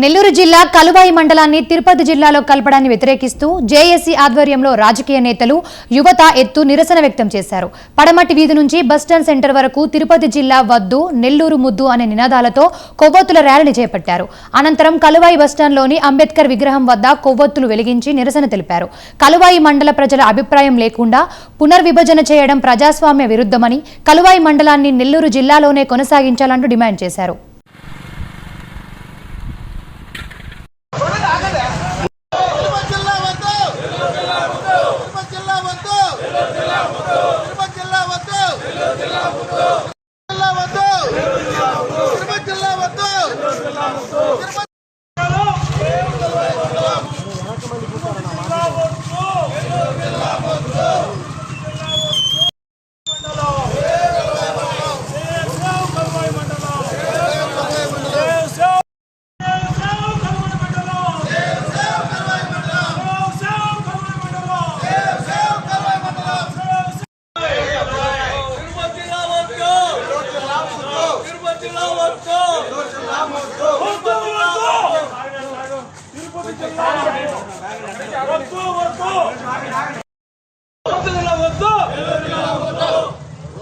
నెల్లూరు జిల్లా కలువాయి మండలాన్ని తిరుపతి జిల్లాలో కలపడాన్ని వ్యతిరేకిస్తూ జేఏసీ ఆధ్వర్యంలో రాజకీయ నేతలు యువత ఎత్తు నిరసన వ్యక్తం చేశారు. పడమటి వీధి నుంచి బస్టాండ్ సెంటర్ వరకు తిరుపతి జిల్లా వద్దు నెల్లూరు ముద్దు అనే నినాదాలతో కొవ్వొత్తుల ర్యాలీని చేపట్టారు. అనంతరం కలువాయి బస్టాండ్లోని అంబేద్కర్ విగ్రహం వద్ద కొవ్వొత్తులు వెలిగించి నిరసన తెలిపారు. కలువాయి మండల ప్రజల అభిప్రాయం లేకుండా పునర్విభజన చేయడం ప్రజాస్వామ్య విరుద్ధమని కలువాయి మండలాన్ని నెల్లూరు జిల్లాలోనే కొనసాగించాలంటూ డిమాండ్ చేశారు తిరుపతి జిల్లా వద్దు తిరుపతి జిల్లా వద్దు తిరుపతి జిల్లా వద్దు జిల్లా వద్దు తిరుపతి జిల్లా వద్దు తిరుపతి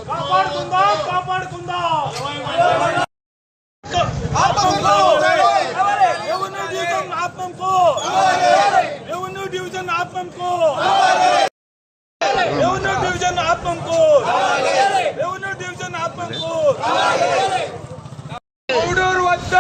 కాపాడుకుందాం కాపాడుకుందాం రెవెన్యూ డివిజన్ ఆత్మంకు రెవెన్యూ డివిజన్ ఆత్మంకు రెవెన్యూ డివిజన్ ఆత్మంకు రెవెన్యూ డివిజన్ ఆత్మంకు గూడూరు వద్ద.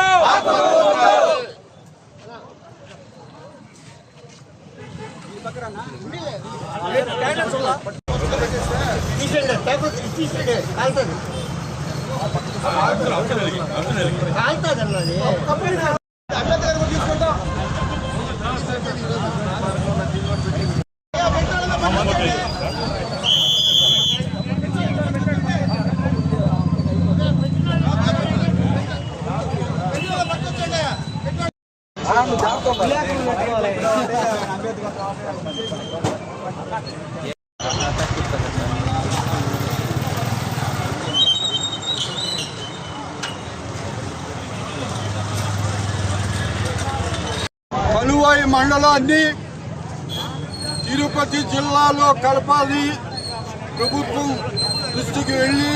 కలువాయి మండలాన్ని తిరుపతి జిల్లాలో కలపాలి. ప్రభుత్వం దృష్టికి వెళ్ళి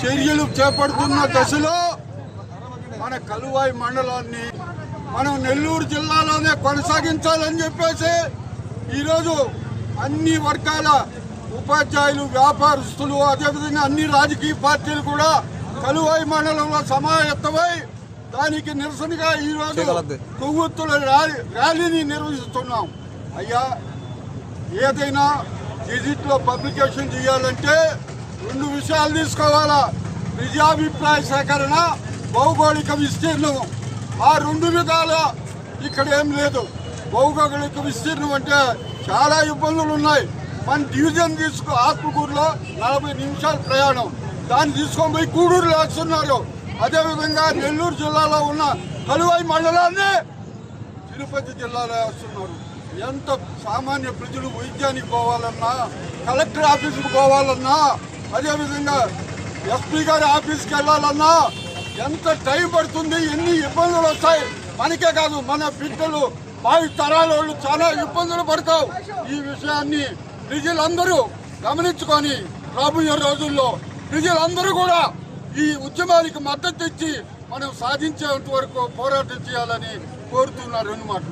చర్యలు చేపడుతున్న దశలో మన కలువాయి మండలాన్ని మనం నెల్లూరు జిల్లాలోనే కొనసాగించాలని చెప్పేసి ఈరోజు అన్ని వర్గాల ఉపాధ్యాయులు వ్యాపారస్తులు అదేవిధంగా అన్ని రాజకీయ పార్టీలు కూడా కలువాయి మండలంలో సమాయత్తమై దానికి నిరసనగా ఈరోజు కొవ్వొత్తుల ర్యాలీ ర్యాలీని నిర్వహిస్తున్నాం. అయ్యా ఏదైనా గెజిట్లో పబ్లికేషన్ చేయాలంటే రెండు విషయాలు తీసుకోవాలా. ప్రజాభిప్రాయ సేకరణ భౌగోళిక విస్తీర్ణం. ఆ రెండు విధాల ఇక్కడ ఏం లేదు. భౌగోళిక విస్తీర్ణం అంటే చాలా ఇబ్బందులు ఉన్నాయి. మన డివిజన్ తీసుకో ఆత్మకూరులో నలభై నిమిషాల ప్రయాణం. దాన్ని తీసుకొని పోయి గూడూరు వేస్తున్నారు అదేవిధంగా నెల్లూరు జిల్లాలో ఉన్న కలువాయి మండలాన్ని తిరుపతి జిల్లాలో వేస్తున్నారు ఎంత సామాన్య ప్రజలు వైద్యానికి పోవాలన్నా కలెక్టర్ ఆఫీసుకు పోవాలన్నా అదేవిధంగా ఎస్పీ గారి ఆఫీస్కి వెళ్ళాలన్నా ఎంత టైం పడుతుంది ఎన్ని ఇబ్బందులు వస్తాయి? మనకే కాదు మన బిడ్డలు భావి తరాల వాళ్ళు చాలా ఇబ్బందులు పడతావు ఈ విషయాన్ని ప్రజలందరూ గమనించుకొని రాబోయే రోజుల్లో ప్రజలందరూ కూడా ఈ ఉద్యమానికి మద్దతు ఇచ్చి మనం సాధించేంత వరకు పోరాటం చేయాలని కోరుతున్నారు అన్నమాట